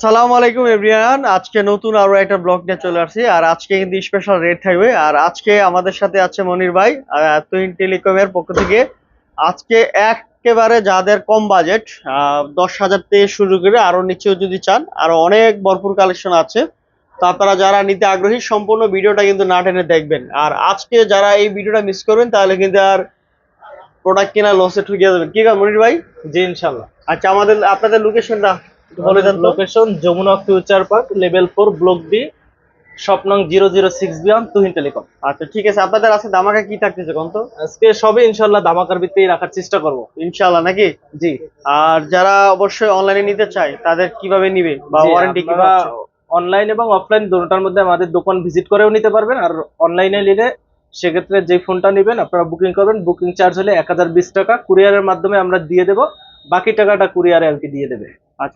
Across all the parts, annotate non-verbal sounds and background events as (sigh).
আসসালামু আলাইকুম এভরিওয়ান আজকে নতুন আরও একটা ব্লগ নিয়ে চলে আসছি। আর আজকে কিন্তু স্পেশাল রেট থাকবে। আর আজকে আমাদের সাথে আছে মনির ভাই তুইন টেলিকমের পক্ষ থেকে। আজকে একেবারে যাদের কম বাজেট দশ হাজার থেকে শুরু করে আরও নিচেও যদি চান আরও অনেক ভরপুর কালেকশন আছে। তো আপনারা যারা নিতে আগ্রহী সম্পূর্ণ ভিডিওটা কিন্তু না টেনে দেখবেন। আর আজকে যারা এই ভিডিওটা মিস করবেন তাহলে কিন্তু আর প্রোডাক্ট কেনা লসে ঠুকিয়ে যাবেন। কি মনির ভাই? জি ইনশাল্লাহ আচ্ছা আমাদের আপনাদের লোকেশনটা বলে দেন location Jamuna future park level four block D স্বপ্নং zero zero six বিয়ান তুহিন টেলিকম আচ্ছা ঠিক আছে আপনাদের আছে দামাকা কি থাকতেছে কোন তো? আজকে সবই ইনশাল্লাহ ধামাকার ভিত্তিতে রাখার চেষ্টা করব। ইনশাআল্লাহ নাকি? জি। আর যারা অবশ্যই অনলাইনে নিতে চায় তাদের কীভাবে নিবে? বা ওয়ারেন্টি কি অনলাইন এবং অফলাইন দুটোটার মধ্যে আমাদের দোকান ভিজিট করেও নিতে পারবেন আর অনলাইনে নিলে সেক্ষেত্রে যে ফোনটা নেবেন আপনারা বুকিং করবেন বুকিং চার্জ হলে এক হাজার বিশ টাকা। কুরিয়ারের মাধ্যমে আমরা দিয়ে দেবো বাকি টাকাটা কুরিয়ারে আর কি দিয়ে দেবে।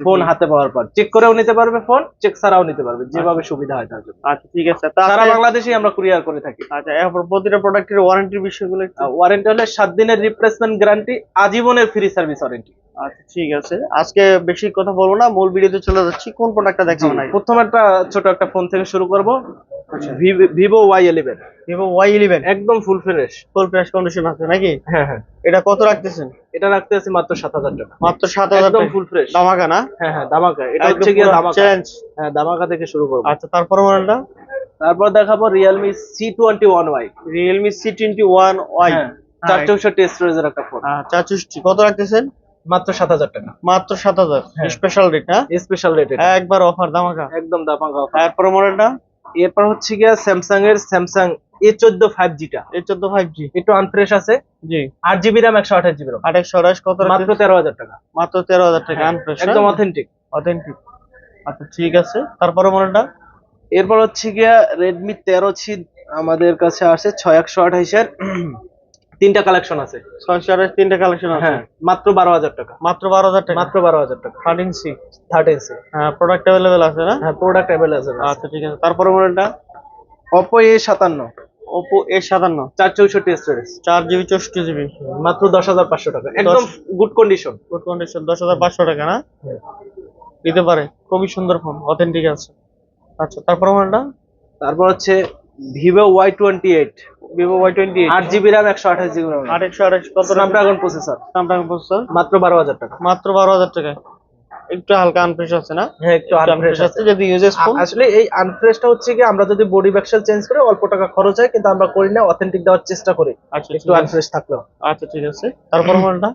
ফোন হাতে পাওয়ার পর। চেক করেও নিতে পারবে ফোন চেক ছাড়াও নিতে পারবে যেভাবে সুবিধা হয় তার জন্য। আচ্ছা ঠিক আছে। সারা বাংলাদেশে বাংলাদেশেই আমরা কুরিয়ার করে থাকি। আচ্ছা এখন প্রতিটা প্রোডাক্টের ওয়ারেন্টির বিষয়গুলো ওয়ারেন্টি হলে সাত দিনের রিপ্লেসমেন্ট গ্যারান্টি আজীবনের ফ্রি সার্ভিস ওয়ারেন্টি আচ্ছা ঠিক আছে। আজকে বেশি কথা বলব না মূল ভিডিওতে চলে যাচ্ছি। কোন প্রোডাক্টটা দেখাবো না প্রথম একটা ছোট একটা ফোন থেকে শুরু করব। Vivo Y eleven Vivo Y eleven একদম full fresh full fresh condition আছে নাকি? হ্যাঁ হ্যাঁ। এটা কত রাখতেছেন? এটা রাখতে আছে মাত্র সাত হাজার টাকা। মাত্র সাত হাজার একদম ফুল ফ্রেশ দামাকা না? হ্যাঁ হ্যাঁ দামাকা। এটা হচ্ছে গিয়ে দামাকা। চ্যালেঞ্জ হ্যাঁ দামাকা থেকে শুরু করব। আচ্ছা তারপর মডেলটা? তারপর দেখাবো Realme C twenty one Y Realme C twenty one Y চার চৌষট্টি স্টোরেজের একটা ফোন চাচুষ্টি কত রাখতেছেন? মাত্র সাত হাজার টাকা। মাত্র সাত হাজার। হ্যাঁ। স্পেশাল রেট হ্যাঁ? স্পেশাল রেট একবার অফার দামাকা একদম দামাকা offer। তারপর মডেলটা এরপর হচ্ছে গিয়া স্যামসাং এর স্যামসাং এ চোদ্দ ফাইভ জিটা এই চোদ্দ ফাইভ জি একটু আনফ্রেশ আছে। জি। আট জিবি র্যাম একশো আঠাশ জিবি র্যাম আঠাশশো আঠাশ কত মাত্র তেরো হাজার টাকা। মাত্র তেরো হাজার টাকা আনফ্রেশ একদম অথেন্টিক অথেন্টিক আচ্ছা ঠিক আছে। তারপরে মডেলটা এরপর হচ্ছে গিয়া রেডমি তেরো ছি আমাদের কাছে আসে ছয় একশো আঠাইশের তিনটা কালেকশন আছে। ছয়শো আঠাশ তিনটা কালেকশন আছে। হ্যাঁ মাত্র বারো হাজার টাকা। মাত্র বারো হাজার টাকা? মাত্র বারো হাজার টাকা। থার্টিন সি থার্টিন সি হ্যাঁ প্রোডাক্ট অ্যাভেলেবেল আছে না? হ্যাঁ প্রোডাক্ট অ্যাভেলেবল আছে। আচ্ছা ঠিক আছে। তারপরে মডেলটা অপো এ সাতান্ন। ওপো এ সাতান্ন। চার চৌষট্টি স্টোরেজ চার জিবি চৌষট্টি জিবি মাত্র দশ হাজার পাঁচশো টাকা। একদম গুড কন্ডিশন গুড কন্ডিশন দশ হাজার পাঁচশো টাকা না? দিতে পারে। খুবই সুন্দর ফোন অথেন্টিক আছে। আচ্ছা তারপরে মডেলটা তারপর হচ্ছে Vivo Y twenty eight Vivo Y twenty আট জিবি র্যাম একশো আঠাশ জিবি র্যাম আঠাশশো আঠাশ কত স্ন্যাপড্রাগন প্রসেসর স্ন্যাপড্রাগন প্রসেসর মাত্র বারো হাজার টাকা। মাত্র বারো হাজার টাকা একটু হালকা আনফ্রেশ আছে না? হ্যাঁ একটু আনফ্রেশ আছে। যদি ইউজেস ফোন আসলে এই আনফ্রেশটা হচ্ছে কি আমরা যদি বডি ব্যাকসেল চেঞ্জ করে অল্প টাকা খরচ হয় কিন্তু আমরা করি না অথেন্টিক দেওয়ার চেষ্টা করি। আচ্ছা একটু। আনফ্রেশ থাকলেও। আচ্ছা ঠিক আছে। তারপর মডেলটা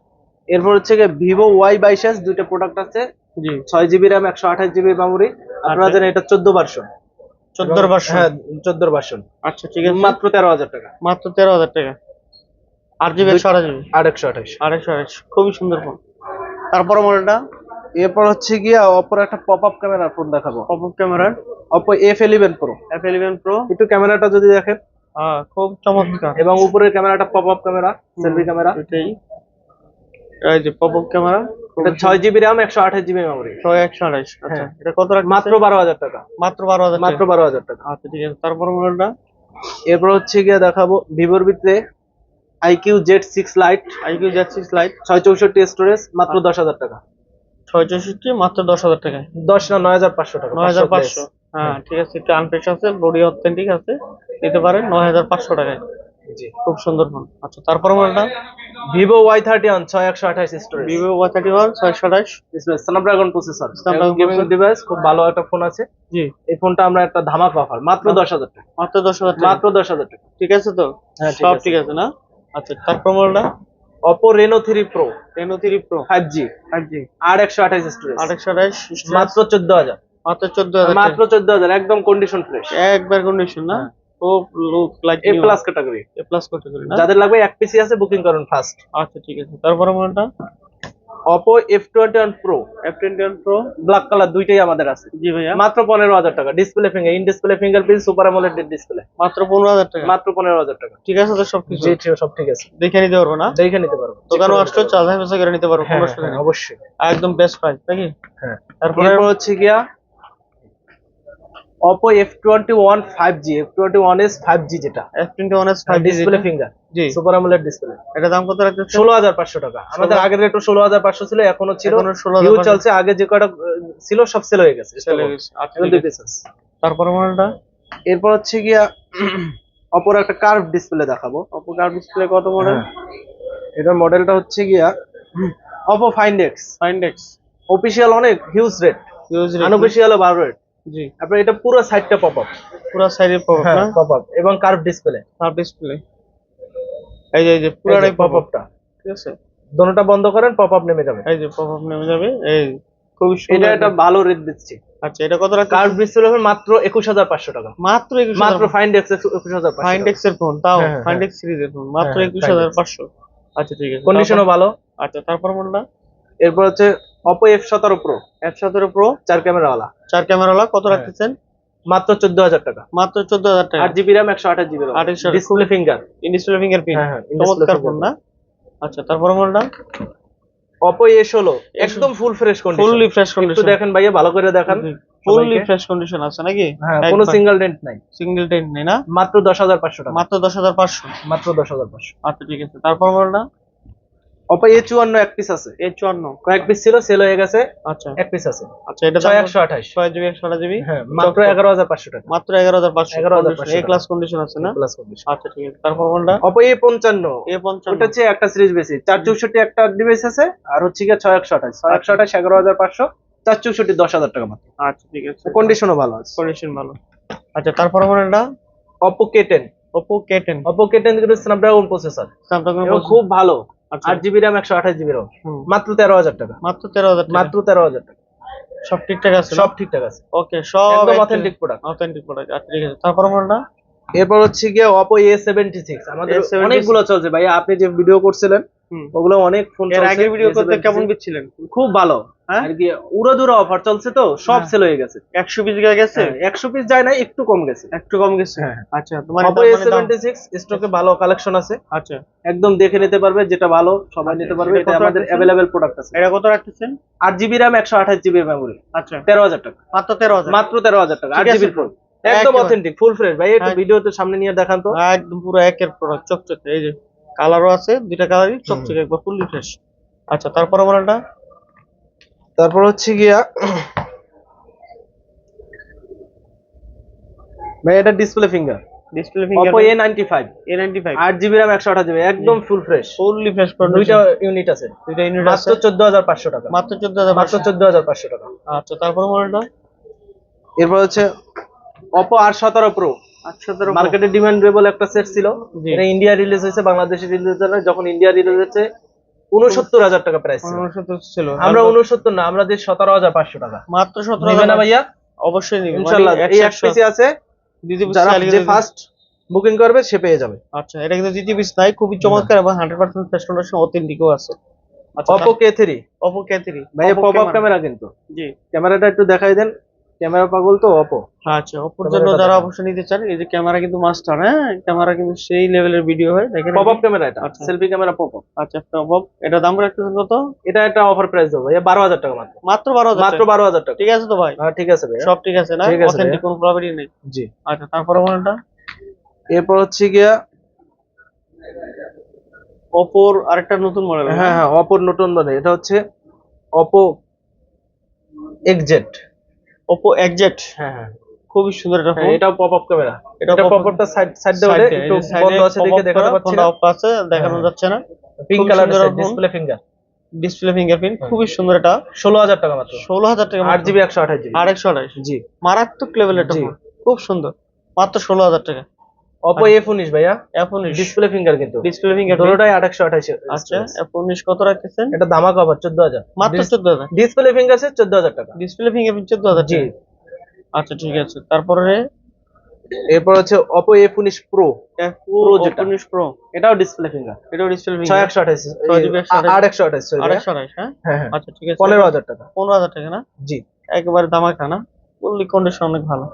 এরপর হচ্ছে কি ভিভো ওয়াই বাইশ এস দুইটা প্রোডাক্ট আছে। জি। ছয় জিবি র্যাম একশো আঠাশ জিবি মেমোরি আপনারা আচ্ছা। জানেন এটা চোদ্দ ভার্সন চোদ্দোর ভার্সন হ্যাঁ চোদ্দ ভার্সন আচ্ছা ঠিক আছে। মাত্র তেরো হাজার টাকা। মাত্র তেরো হাজার টাকা। আট জিবি একশো আঠাশ। জিবি একশো আঠাশ। আড়াইশ খুবই সুন্দর ফোন। তারপর মডেলটা? এরপর হচ্ছে গিয়ে অপর একটা পপ আপ ক্যামেরার ফোন দেখাবো। পপ আপ ক্যামেরার Oppo F eleven Pro F eleven Pro একটু ক্যামেরাটা যদি দেখেন। খুব চমৎকার। এবং উপরের ক্যামেরাটা pop up camera selfie camera এটাই। এই যে পপ আপ ক্যামেরা ছয় জিবি র্যাম একশো আঠাশ জিবি মেমোরি ছয় একশো আড়াইশ আচ্ছা। হ্যাঁ। এটা কত রাখ মাত্র বারো হাজার টাকা। মাত্র বারো হাজার মাত্র বারো হাজার টাকা। আচ্ছা ঠিক আছে। তারপর মডেলটা এরপর হচ্ছে গিয়ে দেখাবো ভিভোর ভিতরে iQOO Z six Lite iQOO যাচ্ছি স্লাইড ছয় চৌষট্টি স্টোরেজ মাত্র দশ হাজার টাকা। ছয় চৌষট্টি মাত্র দশ হাজার টাকা দশ না নয় হাজার পাঁচশো টাকা নয় হাজার পাঁচশো হ্যাঁ ঠিক আছে। একটু আছে বডি অথেন্টিক আছে। নিতে পারেন নয় হাজার পাঁচশো টাকায়। জি খুব সুন্দর ফোন। আচ্ছা তারপর মডেলটা ভিভো ওয়াই থার্টি ওয়ান ছয় একশো আঠাশ storage Vivo Y thirty one ছয়শো আঠাশ। স্ন্যাপড্রাগন প্রসেসর গেমিং ডিভাইস খুব ভালো একটা ফোন আছে। জি। এই ফোনটা আমরা একটা ধামাক অফার মাত্র দশ হাজার টাকা। মাত্র দশ হাজার টাকা। মাত্র দশ হাজার টাকা। ঠিক আছে তো? হ্যাঁ, সব ঠিক আছে না? আচ্ছা তারপর মডেলটা Oppo Reno three Pro ten three Pro five G five G আর একশো আঠাশ স্টোরেজ আঠাশশো আঠাশ মাত্র চোদ্দ হাজার। মাত্র চোদ্দ হাজার মাত্র চোদ্দ হাজার একদম কন্ডিশন ফ্রেশ একবার কন্ডিশন না? Look A plus category A plus না? যাদের লাগবে এক পিসি আছে বুকিং করুন ফার্স্ট আচ্ছা ঠিক আছে। তারপরে মডেলটা? Twenty one Pro F Pro black colour দুইটাই আমাদের আছে। জি ভাইয়া। মাত্র পনেরো হাজার টাকা। Display finger in display fingerprint super AMOLED display মাত্র পনেরো হাজার টাকা? মাত্র পনেরো হাজার টাকা। ঠিক আছে তো সব কিছু। জি সব ঠিক আছে। দেখে নিতে পারব না? দেখে নিতে পারব। দোকানও আসলে চার্জ হাইপেসে করে নিতে পারব হ্যাঁ, কোনো হ্যাঁ, অবশ্যই। একদম বেস্ট প্রাইস নাকি? হ্যাঁ। তারপরে হচ্ছে গিয়া Oppo F twenty one five G F twenty one S five G যেটা F twenty one S five display finger G. Super আমলের ডিসপ্লে এটা দাম কত রাখতেছে ষোলো হাজার পাঁচশো টাকা। আমাদের আগের রেটও ষোলো হাজার পাঁচশো ছিল এখনও ছিল। ষোলো চলছে আগে যে কটা ছিল সব সেল হয়ে গেছে। আচ্ছা। তারপরে মডেলটা এরপর হচ্ছে গিয়া (clears throat) অপর একটা কার্ভ ডিসপ্লে দেখাবো। অপো কার ডিসপ্লে কত মডেল হ্যাঁ। এটার মডেলটা হচ্ছে গিয়া Oppo find X find X official অনেক হিউজ রেট ইউজ আনঅফিসিয়াল বারো রেট জি। তারপরে এটা পুরো সাইডটা পপ আপ পুরো সাইডে পপ হ্যাঁ না? পপ আপ এবং কার্ভ ডিসপ্লে কার ডিসপ্লে এই যে এই যে পুরোটাই পপ আপ আপটা ঠিক আছে? দোনোটা বন্ধ করেন পপ আপ নেমে যাবে। এই যে পপ আপ নেমে যাবে। এই খুবই এটা একটা ভালো রেট দিচ্ছি। আচ্ছা এটা কত রাখা কার্ভ ডিসপ্লে হবে মাত্র একুশ হাজার পাঁচশো টাকা। মাত্র একুশ মাত্র ফাইন্ডেক্স একুশ হাজার পাঁচশো ফাইন্ডেক্স এর ফোন তাও হ্যাঁ, হ্যাঁ, ফাইন্ডেক্স সিরিজের ফোন মাত্র হ্যাঁ, একুশ হাজার পাঁচশো। আচ্ছা ঠিক আছে। কন্ডিশনও ভালো। আচ্ছা তারপর মডেলটা এরপর হচ্ছে অপো এফ সতেরো প্রো এফ সতেরো প্রো চার ক্যামেরাওয়ালা। চার ক্যামেরাওয়ালা কত হ্যাঁ। রাখতেছেন? মাত্র চোদ্দ হাজার টাকা। মাত্র চোদ্দ হাজার টাকা। আট জিবি র্যাম একশো আঠাশ জিবি র্যাম। 28 ডিসপ্লে ফিঙ্গার হ্যাঁ, হ্যাঁ, in-display চমৎকার ফোন। না আচ্ছা তারপর মডেলটা অপো এ ষোলো। একদম full fresh condition fully fresh condition দেখেন ভাইয়া ভালো করে দেখান। ফুললি। ফ্রেশ কন্ডিশন আছে নাকি? হ্যাঁ কোনো সিঙ্গেল ডেন্ট নাই। সিঙ্গেল টেন নেই না? মাত্র দশ হাজার পাঁচশো টাকা। মাত্র দশ হাজার পাঁচশো। মাত্র দশ হাজার পাঁচশো। আচ্ছা ঠিক আছে। তারপর মডেলটা অপো এ চুয়ান্ন এক পিস আছে। এ চুয়ান্ন। কয়েক পিস ছিল সেল হয়ে গেছে। আচ্ছা। এক পিস আছে। আচ্ছা এটা ছয় একশো আঠাশ। ছয় জিবি একশো আঠাশ জিবি হ্যাঁ মাত্র এগারো হাজার পাঁচশো টাকা। মাত্র এগারো হাজার পাঁচশো। 11,500 এ ক্লাস কন্ডিশন আছে না? প্লাস কন্ডিশন আচ্ছা ঠিক আছে। তারপর মডেলটা অপো এ পঞ্চান্ন। এ পঞ্চান্ন। ওটা হচ্ছে একটা সিরিজ বেশি চার চৌষট্টি একটা ডিভাইস আছে আর হচ্ছে গিয়ে ছয় একশো আঠাশ। ছয় একশো আঠাশ এগারো হাজার পাঁচশো চার চৌষট্টি দশ হাজার টাকা মাত্র। আচ্ছা ঠিক আছে। কন্ডিশনও ভালো আছে। কন্ডিশন ভালো। আচ্ছা তারপর মডেলটা Oppo K ten Oppo K ten Oppo K ten Snapdragon processor Snapdragon খুব ভালো। আট জিবি র্যাম একশো আঠাশ জিবি র্যাম। মাত্র তেরো হাজার টাকা। মাত্র তেরো হাজার মাত্র তেরো হাজার টাকা। সব ঠিকঠাক আছে সব ঠিকঠাক আছে। ওকে সব অথেন্টিক প্রোডাক্ট অথেন্টিক প্রোডাক্ট আচ্ছা ঠিক আছে। তারপর মডেলটা এরপর হচ্ছে গিয়ে অপো এ সেভেন্টি সিক্স আমাদের A76 অনেকগুলো চলছে ভাই আপনি যে ভিডিও করছিলেন ওগুলো অনেক ফোন এর আগে ভিডিও করতে কেমন বিচ্ছিলেন খুব ভালো। হ্যাঁ? আর কি উড়োদুরো অফার চলছে তো সব হ্যাঁ। সেল হয়ে গেছে। একশো পিস গেছে? একশো পিস যায় না একটু কম গেছে। একটু কম গেছে? হ্যাঁ। আচ্ছা তোমার সেভেন্টি সিক্স স্টকে ভালো কালেকশন আছে। আচ্ছা। একদম দেখে নিতে পারবে যেটা ভালো সবাই নিতে পারবে এটা আমাদের? অ্যাভেলেবেল প্রোডাক্ট আছে। এটা কত রাখতেছেন? আট জিবি র্যাম একশো আঠাশ জিবি মেমোরি আচ্ছা। তেরো হাজার টাকা। মাত্র তেরো হাজার। মাত্র তেরো হাজার টাকা আট ঠিক আছে। ফোন একদম। অথেন্টিক ফুল ফ্রেশ ভাই একটু হ্যাঁ। ভিডিওতে সামনে নিয়ে দেখান তো। একদম পুরো একের প্রোডাক্ট চকচকে। এই যে কালারও আছে দুইটা কালারই চকচকে একবার ফুললি ফ্রেশ আচ্ছা তারপর মডেলটা তারপর হচ্ছে গিয়া ভাই এটা display finger display finger five A ninety five আট জিবি একদম ফুল ফ্রেশ ফুললি ফ্রেশ দুইটা ইউনিট আছে। দুইটা ইউনিট আছে। মাত্র চোদ্দ হাজার পাঁচশো টাকা। মাত্র চোদ্দ হাজার মাত্র চোদ্দ হাজার পাঁচশো টাকা। আচ্ছা তারপর মডেলটা এরপর হচ্ছে অপো আর সতেরো প্রো মার্কেটে ডিমান্ডেবল একটা সেট ছিল। এটা ইন্ডিয়া রিলিজ হয়েছে বাংলাদেশে রিলিজ হয়েছে যখন ইন্ডিয়া রিলিজ হয়েছে উনসত্তর হাজার টাকা প্রাইস ছিল। আমরা উনসত্তর না আমরা দিয়ে সতেরো হাজার পাঁচশো টাকা। মাত্র সতেরো না ভাইয়া? অবশ্যই ইনশাল্লাহ মানে এই এক পিসি আছে। যারা যে ফার্স্ট বুকিং করবে সে পেয়ে যাবে। আচ্ছা এটা কিন্তু দ্বিতীয় পিস নাই খুবই চমৎকার এবং হান্ড্রেড পার্সেন্ট ফ্রেশ কন্ডিশন অথেন্টিকও আছে। Oppo K three Oppo K three ভাই পপ আপ ক্যামেরা কিন্তু। জি। ক্যামেরাটা একটু দেখাই দেন। ক্যামেরা পাগল তো অপো আচ্ছা অপোর জন্য যারা দেখান। অবশ্যই নিতে চান এই যে ক্যামেরা কিন্তু মাস্টার হ্যাঁ? ক্যামেরা কিন্তু সেই লেভেলের ভিডিও হয় দেখেন পপ আপ ক্যামেরা এটা আচ্ছা। সেলফি ক্যামেরা পপ আপ আচ্ছা পপ এটা দাম রাখতেছেন কত? এটা একটা অফার প্রাইস দেবো ভাইয়া বারো হাজার টাকা মাত্র। মাত্র বারো হাজার মাত্র বারো হাজার টাকা। ঠিক আছে তো ভাই? হ্যাঁ ঠিক আছে ভাই সব ঠিক আছে না? ঠিক আছে অথেন্টিক কোনো প্রবলেমই নেই? জি। আচ্ছা তারপরে মডেলটা এরপর হচ্ছে গিয়া ওপোর আরেকটা নতুন মডেল হ্যাঁ হ্যাঁ অপোর নতুন ধরনের এটা হচ্ছে অপো এক্সজেট ওপো এক্সজেট হ্যাঁ হ্যাঁ। খুবই সুন্দর এটা ফোন এটাও পপআপ ক্যামেরা এটা পপআপটা সাইড সাইড দেওয়া একটু বন্ধ আছে দেখে দেখাতে পাচ্ছি না। অফ আছে দেখানো হ্যাঁ। যাচ্ছে না। পিঙ্ক কালারের display finger display fingerprint print খুবই সুন্দর এটা ষোলো হাজার টাকা মাত্র। ষোলো হাজার টাকা আট জিবি একশো আঠাশ জিবি আর একশো আঠাশ। জি। মারাত্মক লেভেলের ফোন খুব সুন্দর। মাত্র ষোলো হাজার টাকা। অপো এফ উনিশ ভাইয়া? এখন ডিসপ্লে ফিঙ্গার কিন্তু। ডিসপ্লে ফিঙ্গার দুটোটাই আঠাশশো আঠাশ আচ্ছা এখন উনিশ কত রাখতেছেন? এটা দামা কভার চোদ্দ হাজার। মাত্র চোদ্দ হাজার? ডিসপ্লে ফিঙ্গার চোদ্দ হাজার টাকা। ডিসপ্লে চোদ্দ হাজার জি। আচ্ছা ঠিক আছে। তারপরে? এরপর হচ্ছে উনিশ প্রো প্রো যেটা। উনিশ প্রো এটাও ডিসপ্লে ফিঙ্গার এটাও ডিসপ্লে ফিঙ্গার একশো আঠাশ ছয় জিবি একশো আঠাশ। আট একশো আঠাশ sorry আর ভাইয়া। একশো আঠাশ হ্যাঁ আচ্ছা ঠিক আছে। পনেরো হাজার টাকা। পনেরো হাজার টাকা না? জি। একেবারে দামা খানা ফুললি কন্ডিশন অনেক ভালো।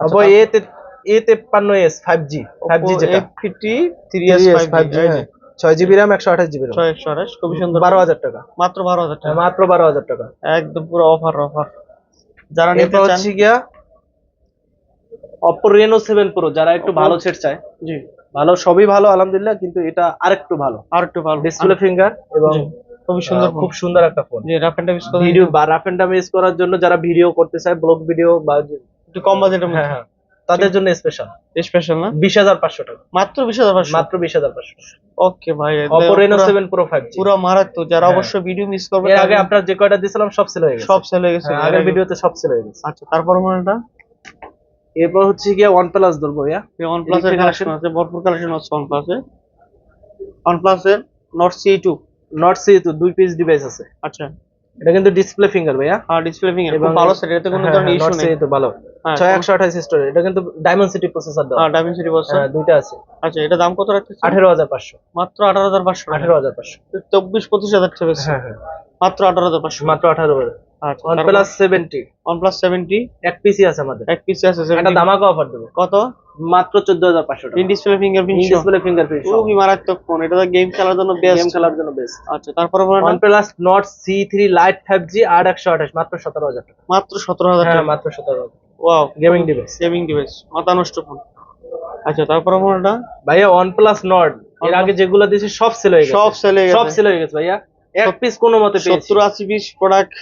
অপো এ তে এ তেপ্পান্ন S five G five G যেটা। Fifty three S five 5G, হ্যাঁ। ছয় জিবি র্যাম একশো আঠাশ জিবি র্যাম ছয় একশো আঠাশ খুবই সুন্দর। বারো হাজার টাকা। মাত্র বারো হাজার হ্যাঁ, টাকা মাত্র বারো হাজার টাকা। একদম পুরো অফার অফার যারা নিতে এরপর চান হচ্ছে গিয়া অপো রেনো সেভেন প্রো যারা একটু ভালো সেট চায়। জি। ভালো সবই ভালো আলহামদুলিল্লাহ কিন্তু এটা আরেকটু ভালো। আর একটু ভালো। ডিসপ্লে ফিঙ্গার এবং খুবই সুন্দর খুব সুন্দর একটা ফোন জি রাফ এন্ড ভিডিও বা রাফ এন্ড ইউজ করার জন্য যারা ভিডিও করতে চায় ব্লগ ভিডিও বা একটু কম বাজেটের হ্যাঁ হ্যাঁ। তাদের জন্য স্পেশাল স্পেশাল না? বিশ হাজার পাঁচশো টাকা। মাত্র বিশ হাজার পাঁচশো? মাত্র বিশ হাজার পাঁচশো ওকে ভাই Oppo Reno seven Pro five পুরো মারাত্মক। যারা হ্যাঁ। অবশ্যই ভিডিও মিস করবে এর আগে আপনার যে কয়টা দিয়েছিলাম সব সেল হয়ে গেছে। সব সেল হয়ে গেছে। হ্যাঁ, আগের ভিডিওতে সব সেল হয়ে গেছে। আচ্ছা তারপর মডেলটা? এরপর হচ্ছে গিয়ে ওয়ান প্লাস ধরবো ভাইয়া। OnePlus এর কালেকশন আছে ভরপুর কালেকশন আছে OnePlus এর। OnePlus এর Nord C2 নট সি তো দুই পিস ডিভাইস আছে। আচ্ছা। এটা কিন্তু ডিসপ্লে ফিঙ্গার ভাইয়া। আর ডিসপ্লে ফিঙ্গার খুব ভালো সেট কোনো হ্যাঁ, ধরনের হ্যাঁ, ইস্যু নেই। তো ভালো। হ্যাঁ, ছয় একশো আঠাশ স্টোরেজ এটা কিন্তু ডায়মন্ড সিটি প্রসেসর দেওয়া। হ্যাঁ ডায়মন্ড বলছে হ্যাঁ, দুইটা আছে। আচ্ছা এটা দাম কত রাখতেছে আঠেরো হাজার পাঁচশো। মাত্র আঠারো হাজার পাঁচশো আঠেরো হাজার পাঁচশো। চব্বিশ পঁচিশ হাজার টাকা বেশি। হ্যাঁ হ্যাঁ। মাত্র আঠারো হাজার পাঁচশো। মাত্র আঠারো হাজার। আচ্ছা ওয়ান প্লাস সেভেন্টি OnePlus 70 এক পিসি আছে আমাদের। এক পিসি আছে 70 দামাকা অফার দেবো। কত? মাত্র চোদ্দ হাজার পাঁচশো টাকা। In display fingerprint display fingerprint খুবই মারাত্মক ফোন এটা তো গেম খেলার জন্য বেস্ট গেম খেলার জন্য বেস্ট আচ্ছা তারপরে বলেন লাইট ফাইভ জি আট একশো আঠাশ মাত্র সতেরো হাজার টাকা। মাত্র সতেরো হাজার হ্যাঁ টাকা। মাত্র সতেরো হাজার wow gaming device gaming device মাথা নষ্ট ফোন আচ্ছা তারপরে মডেলটা ভাইয়া প্লাস নট এর আগে যেগুলো দিয়েছি সব সেল হয়ে গেছে। সব সেল হয়ে সব গেছে সেল হয়ে গেছে ভাইয়া। এক পিস কোনো মতে পেয়েছি। সত্তর আশি পিস প্রোডাক্ট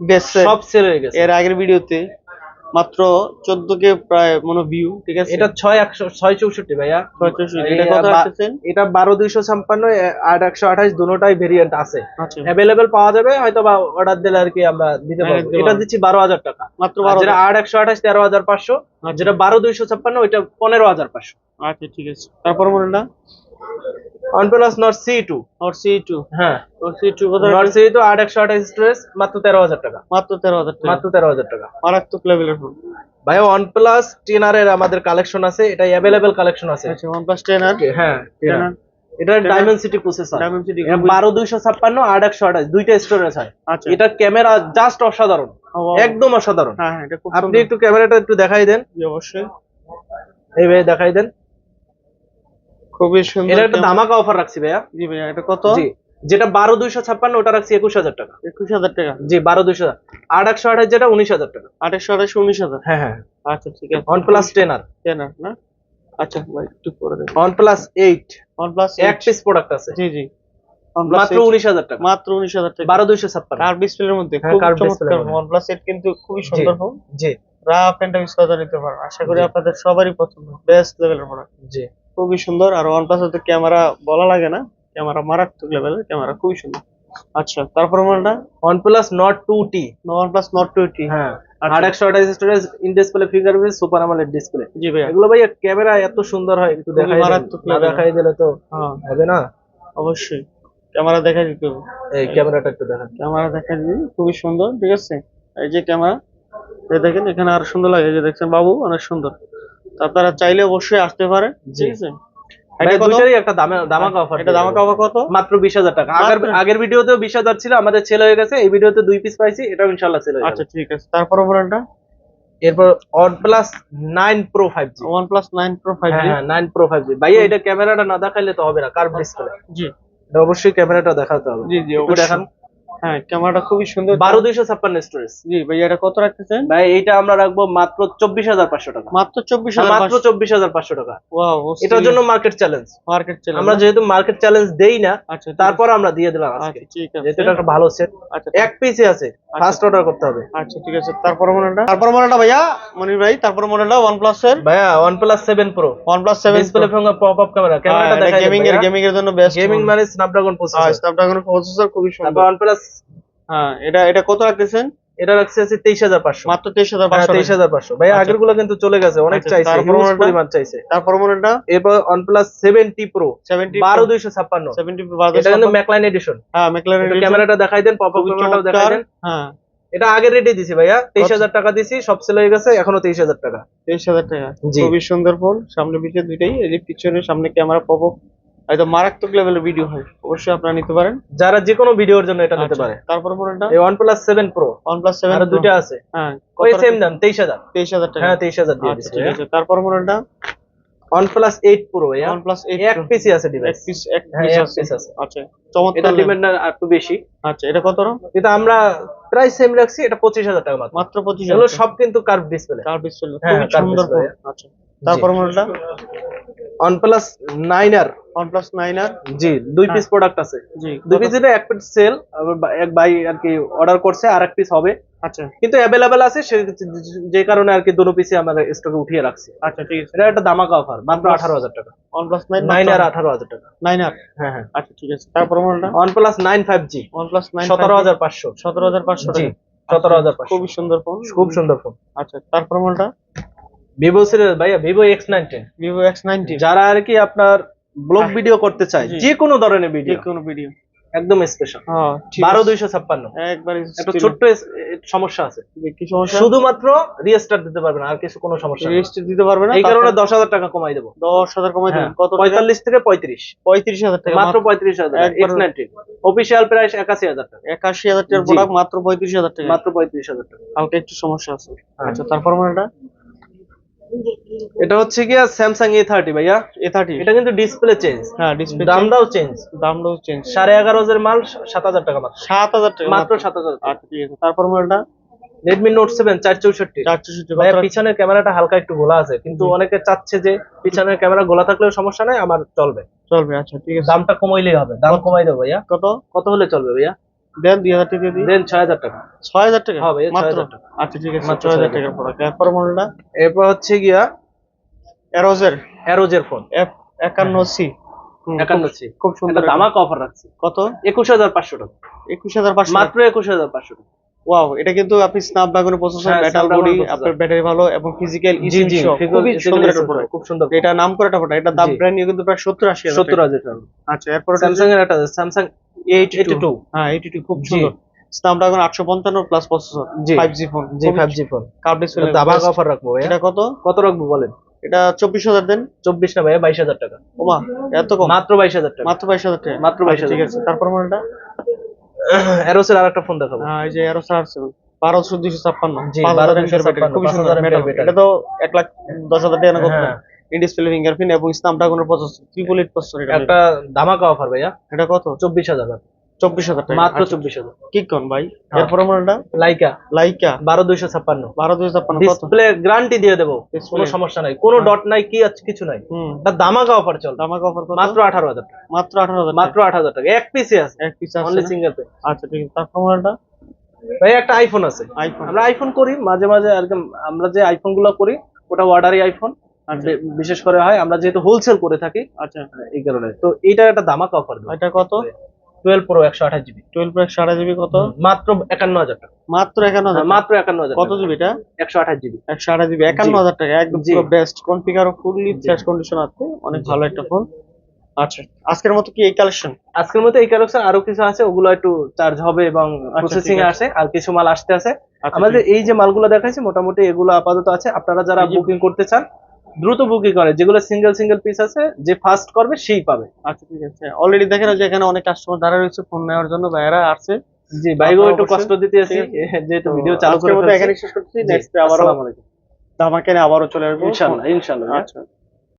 বেচছে সব সেল হয়ে গেছে। এর আগের ভিডিওতে মাত্র চোদ্দ কে প্রায় মনে ভিউ ঠিক আছে? এটা ছয় একশো ছয় চৌষট্টি ভাইয়া। ছয় চৌষট্টি। এটা কত বা- রাখতেছেন এটা বারো দুইশো ছাপ্পান্ন আট একশো আঠাশ দুটোটাই ভেরিয়েন্ট আছে। আচ্ছা। অ্যাভেলেবেল পাওয়া যাবে হয়তো বা অর্ডার দিলে আর কি আমরা দিতে হ্যাঁ, পারব। এটা দিচ্ছি বারো হাজার টাকা। মাত্র আর বারো যেটা আট একশো আঠাশ তেরো হাজার পাঁচশো আর যেটা বারো দুইশো ছাপ্পান্ন ওইটা পনেরো হাজার পাঁচশো। আচ্ছা ঠিক আছে। তারপর মডেলটা? One CE two Nord CE two হ্যাঁ। নট সি টু কত আট একশো আঠাশ স্টোরেজ মাত্র তেরো হাজার টাকা। মাত্র তেরো হাজার টাকা। মাত্র তেরো হাজার টাকা। মারাত্মক লেভেলের ফোন ভাই টেন আর এর আমাদের কালেকশন আছে এটা অ্যাভেলেবেল কালেকশন আছে। আচ্ছা টেন আর হ্যাঁ টেন আর এটা Dimensity processor Dimensity বারো দুইশো ছাপ্পান্ন আট একশো আঠাশ দুইটা স্টোরেজ হয়। আচ্ছা। এটা ক্যামেরা জাস্ট অসাধারণ। একদম অসাধারণ। হ্যাঁ হ্যাঁ এটা খুব আপনি একটু ক্যামেরাটা একটু দেখাই দেন। অবশ্যই। এইভাবে দেখাই দেন। খুবই সুন্দর এটা একটা। ধামাকা অফার রাখছি ভাইয়া। জি ভাইয়া এটা কত? জি। যেটা বারো দুইশো ছাপ্পান্ন ওটা রাখছি একুশ হাজার টাকা। একুশ হাজার টাকা। জি বারো দুইশো। আট একশো আঠাশ যেটা উনিশ হাজার টাকা। আঠাশশো আঠাশশো উনিশ হাজার। হ্যাঁ হ্যাঁ। আচ্ছা ঠিক আছে। OnePlus ten R ten R না? আচ্ছা ভাই একটু করে দেন one plus eight one plus এক পিস প্রোডাক্ট আছে। জি জি। মাত্র উনিশ হাজার টাকা। মাত্র উনিশ হাজার টাকা। বারো দুইশো ছাপ্পান্ন। কার্ভ ডিসপ্লের মধ্যে। ওয়ান প্লাস এইট কিন্তু খুবই সুন্দর ফোন জি। রাফ এন্ড ইউজ নিতে পারেন আশা করি আপনাদের সবারই পছন্দ। বেস্ট লেভেলের প্রোডাক্ট জি। খুবই সুন্দর আর ওয়ান প্লাস ক্যামেরা বলা লাগে না। ক্যামেরা মারাত্মক লেভেলের ক্যামেরা খুবই সুন্দর। আচ্ছা তারপর মডেলটা OnePlus Nord two T OnePlus Nord twenty হ্যাঁ। আচ্ছা। আট একশো আঠাশ storage in display fingerprint super আমলের ডিসপ্লে জি এগুলো ভাই ক্যামেরা এত সুন্দর হয় একটু দেখাই মারাত্মক দেখাই দিলে তো হ্যাঁ। হবে না? অবশ্যই। ক্যামেরা দেখা দিতে হবে। এই ক্যামেরাটা একটু দেখান। ক্যামেরা দেখা দিবি খুবই সুন্দর ঠিক আছে? এই যে ক্যামেরা এই দেখেন এখানে আর সুন্দর লাগে যে দেখছেন বাবু অনেক সুন্দর। আপনারা চাইলে অবশ্যই আসতে পারেন জি। ঠিক আছে? কত? একটা দামাকা অফার এটা দাম কাবা কত? মাত্র বিশ হাজার টাকা। আগের মাত্র? আগের ভিডিওতেও বিশ হাজার ছিল আমাদের হয়ে গেছে এই ভিডিওতে দুই পিস পাইছি এটাও ইনশাল্লাহ আচ্ছা ঠিক আছে। তারপর এরপর OnePlus nine Pro five G OnePlus nine Pro five হ্যাঁ নাইন প্রো ফাইভ জি ভাইয়া এটা ক্যামেরাটা না দেখাইলে তো হবে না কার্ভ ডিসপ্লে জি। এটা অবশ্যই ক্যামেরাটা দেখাতে হবে। জি জি দেখান। হ্যাঁ ক্যামেরাটা খুবই সুন্দর। বারো দুইশো ছাপ্পান্ন স্টোরেজ জি ভাইয়া এটা কত রাখতেছেন? ভাই এইটা আমরা রাখব মাত্র চব্বিশ হাজার পাঁচশো টাকা। মাত্র চব্বিশ হ্যাঁ, মাত্র চব্বিশ হাজার পাঁচশো টাকা। এটার জন্য মার্কেট চ্যালেঞ্জ মার্কেট চলে আমরা যেহেতু মার্কেট চ্যালেঞ্জ দেই না আচ্ছা তারপর আমরা দিয়ে দিলাম। আজকে। আচ্ছা ঠিক আছে। এটা একটা ভালো সেট আচ্ছা এক পিসে আছে ফার্স্ট অর্ডার করতে হবে। আচ্ছা ঠিক আছে। তারপর মডেলটা তারপর মডেলটা ভাইয়া মনির ভাই তারপর মডেলটা প্লাস এর? ভাইয়া OnePlus seven Pro OnePlus seven display finger pop up camera ক্যামেরাটা দেখাই গেমিং এর গেমিং এর জন্য বেস্ট গেমিং মানে স্ন্যাপড্রাগন প্রসেসর স্ন্যাপড্রাগন প্রসেসর খুবই সুন্দর। ওয়ান প্লাস হ্যাঁ এটা এটা কত রাখতেছেন? এটা রাখছে আছে তেইশ হাজার পাঁচশো। মাত্র তেইশ হাজার হ্যাঁ পাঁচশো তেইশ হাজার পাঁচশো। ভাই আচ্ছা। আগেরগুলো কিন্তু চলে গেছে অনেক আচ্ছা, চাইছে? পরিমাণ চাইছে। তারপর মডেলটা এরপর OnePlus 70 Pro সেভেন্টি বারো দুইশো ছাপ্পান্ন। এটা কিন্তু ম্যাকলাইন এডিশন হ্যাঁ ম্যাকলারেন ক্যামেরাটা দেখাই দেন পপ আপ ক্যামেরাটাও দেখাই দেন। হ্যাঁ। এটা আগে রেটে দিছি ভাইয়া তেইশ হাজার টাকা দিছি সব সেল হয়ে গেছে এখনও তেইশ হাজার টাকা। তেইশ হাজার টাকা। খুবই সুন্দর ফোন সামনে পিছনে দুইটাই এই যে পিছনে সামনে ক্যামেরা পপ একদম মারাত্মক লেভেলের ভিডিও হয়। অবশ্যই আপনারা নিতে পারেন। যারা যে কোনো ভিডিওর জন্য এটা নিতে আচ্ছা, পারে। তারপর মডেলটা এই OnePlus 7 Pro প্লাস সেভেন আর দুইটা আছে। হ্যাঁ ওই সেম দাম তেইশ হাজার। তেইশ হাজার টাকা। হ্যাঁ তেইশ হাজার দিয়ে আচ্ছা দিচ্ছি। ঠিক আছে তারপর মডেলটা OnePlus 8 Pro one plus eight এক পিসি আছে ডিভাইস এক হ্যাঁ পিস এক পিস আছে। আচ্ছা চমৎকার এটা। ডিমান্ড একটু বেশি। আচ্ছা এটা কত? কিন্তু আমরা প্রায় সেম রাখছি এটা পঁচিশ হাজার টাকা মাত্র। মাত্র পঁচিশ এগুলো সব কিন্তু কার্ভ ডিসপ্লে কার ডিসপ্লে হ্যাঁ, কার সুন্দর আচ্ছা তারপর মডেলটা OnePlus 9R OnePlus 9R জি দুই হ্যাঁ। পিস প্রোডাক্ট আছে। জি দুই পিস এটা এক পিস সেল এক ভাই আর কি অর্ডার করছে আর এক পিস হবে। আচ্ছা। কিন্তু অ্যাভেলেবেল আছে যে কারণে আর কি দুটো পিসে আমরা স্টকে উঠিয়ে রাখছি। আচ্ছা ঠিক আছে। এটা একটা দামাকা অফার মাত্র আঠারো হাজার টাকা। OnePlus 9 নাইন আর আঠারো হাজার টাকা। 9R হ্যাঁ হ্যাঁ। আচ্ছা ঠিক আছে। তারপর মডেলটা OnePlus 9 5G OnePlus 9 সতেরো হাজার পাঁচশো। 17500 জি টাকা। সতেরো হাজার পাঁচশো। খুবই সুন্দর ফোন খুব সুন্দর ফোন আচ্ছা তারপর মডেলটা ভিভো সিরিজ ভাইয়া Vivo X nineteen Vivo X90 যারা আর কি আপনার ব্লগ হ্যাঁ। ভিডিও করতে চায়। যে কোনো ধরনের যে ভিডিও কোনো ভিডিও একদম স্পেশাল হ্যাঁ বারো দুইশো ছাপ্পান্ন। একবার একটা ছোট্ট সমস্যা আছে। শুধুমাত্র রিস্টার্ট দিতে পারবেন আর কিছু কোনো সমস্যা নেই। দিতে পারবে না? এই কারণে দশ হাজার টাকা কমাই দেবো। দশ হাজার কমাই দেবেন। কত পঁয়তাল্লিশ থেকে পঁয়ত্রিশ। পঁয়ত্রিশ হাজার টাকা মাত্র পঁয়ত্রিশ হাজার এক্স নাইনটিন অফিসিয়াল প্রাইস একাশি হাজার টাকা। একাশি হাজার টাকার প্রোডাক্ট মাত্র পঁয়ত্রিশ হাজার টাকা। মাত্র পঁয়ত্রিশ হাজার টাকা। হালকা একটু সমস্যা আছে। হ্যাঁ। আচ্ছা তারপর মডেলটা? এটা হচ্ছে গিয়া স্যামসাং এ থার্টি ভাইয়া এ থার্টি এটা কিন্তু ডিসপ্লে চেঞ্জ হ্যাঁ ডিসপ্লে দামটাও চেঞ্জ দামটাও চেঞ্জ সাড়ে এগারো হাজার মাল সাত হাজার টাকা মাত্র। সাত হাজার টাকা মাত্র সাত হাজার আচ্ছা ঠিক আছে। তারপর মডেলটা রেডমি নোট সেভেন চার চৌষট্টি। চারশো সিটি ভাইয়া পিছনের ক্যামেরাটা হালকা একটু গোলা আছে কিন্তু অনেকে চাচ্ছে যে পিছনের ক্যামেরা গোলা থাকলেও সমস্যা নাই আমার চলবে। চলবে আচ্ছা ঠিক আছে। দামটা কমাইলেই হবে দাম কমাই দেবো ভাইয়া। কত? কত হলে চলবে ভাইয়া? দেন দুই হাজার টাকা দিই দেন ছয় হাজার টাকা। ছয় হাজার টাকা? হবে, মাত্র? আচ্ছা ঠিক আছে ছয় হাজার টাকার প্রোডাক্ট মডেলটা এরপর হচ্ছে গিয়া এরোজের অ্যারোজের ফোন এফ একান্ন সি একান্ন সি খুব সুন্দর এটা দামাক অফার রাখছি। কত? একুশ হাজার পাঁচশো টাকা। একুশ হাজার পাঁচশো মাত্র একুশ হাজার পাঁচশো টাকা। ওয়াও এটা কিন্তু আপনি স্ন্যাপড্রাগনের প্রসেসর মেটাল বডি আপনার ব্যাটারি ভালো এবং ফিজিক্যাল খুবই সুন্দর একটা প্রোডাক্ট খুব সুন্দর এটা নাম করে একটা প্রোডাক্ট এটা দাম। ব্র্যান্ড নিউ কিন্তু প্রায় সত্তর আশি হাজার সত্তর টাকা। হাজার টাকা। আচ্ছা এরপর স্যামসাং এর একটা স্যামসাং হ্যাঁ খুব সুন্দর। স্ন্যাপড্রাগন আটশো পঞ্চান্ন প্লাস প্রসেসর জি। ফাইভ জি ফোন জি five G phone card display দামাক offer রাখব এটা কত? কত রাখব বলেন? এটা চব্বিশ হাজার দেন। চব্বিশ না ভাইয়া বাইশ হাজার টাকা। ওমা এত কম। মাত্র বাইশ হাজার টাকা। মাত্র বাইশ হাজার টাকা। মাত্র 22,000 আচ্ছা, ঠিক আছে। তারপর মডেলটা? অ্যারোসের আর একটা ফোন দেখাবো। হ্যাঁ এই যে এরো সার বারোশো দুইশো ছাপ্পান্ন। জি, পাঁচ হাজার 12,256 এমপিআর ব্যাটারি খুবই সুন্দর মেটাল এটা তো এক লাখ দশ হাজার টাকা করতে। ইনডিসপ্লে ফিঙ্গারপ্রিন্ট এবং স্ন্যাপড্রাগনের প্রসেসর ট্রিপল এইট প্রসেসর এটা একটা দামাকা অফার ভাইয়া। এটা কত? চব্বিশ হাজার। চব্বিশ হাজার টাকা। মাত্র আচ্ছা, চব্বিশ হাজার। ভাই। হ্যাঁ। এরপর মডেলটা লাইকা লাইকা বারো দুইশো ছাপ্পান্ন। বারো দুই ছাপ্পান্ন কত? ডিসপ্লে গ্যারান্টি দিয়ে দেবো। কোনো সমস্যা নাই। কোনো হ্যাঁ। ডট নাই কি আছে কিছু নাই। দামাকা অফার চল দামাক অফার মাত্র আঠারো হাজার টাকা। মাত্র আঠারো হাজার মাত্র আট হাজার টাকা। এক পিসে আছে। এক পিস অনলি? সিঙ্গেল পে আচ্ছা ঠিক আছে। তারপর মডেলটা ভাই একটা আইফোন আছে। আইফোন আমরা আইফোন করি মাঝে মাঝে আর আমরা যে আইফোনগুলো করি ওটা অর্ডারই আইফোন বিশেষ করে হয় আমরা যেহেতু হোলসেল করে থাকি আচ্ছা। এই কারণে। তো এইটা একটা দামাকা অফার এটা কত? টুয়েলভ প্রো একশো আঠাশ জিবি টুয়েলভ প্রায় সাড়ে জিবি কত? মাত্র একান্ন হাজার টাকা। মাত্র একান্ন হাজার টাকা। মাত্র একান্ন হাজার কত জিবি এটা? একশো আঠাশ জিবি একশো আঠাশ জিবি একান্ন হাজার টাকা। একদম। পুরো best configure fully. Fresh condition আছে। অনেক ভালো একটা ফোন আচ্ছা আজকের মতো কি এই কালেকশন আজকের মতো এই কালেকশন আরও কিছু আছে ওগুলো একটু চার্জ হবে এবং প্রসেসিং এ আছে। আসে আর কিছু মাল আসতে আছে। আচ্ছা আমাদের এই যে মালগুলো দেখাইছি মোটামুটি এগুলো আপাতত আছে। আপনারা যারা বুকিং করতে চান দ্রুত বুকিং করে যেগুলো সিঙ্গেল সিঙ্গেল পিস আছে যে ফার্স্ট করবে সেই পাবে। আচ্ছা ঠিক আছে। অলরেডি দেখেন যে এখানে অনেক কাস্টমার দাঁড়া রয়েছে ফোন নেওয়ার জন্য ভাইয়েরা আসছে। জি ভাইগো একটু কষ্ট দিতে আছি। যেহেতু ভিডিও চালু করে এখানে শেষ করছি। নেক্সট আলাইকুম। ধামাকে আবারও চলে আসব। ইনশাআল্লাহ ইনশাআল্লাহ আচ্ছা।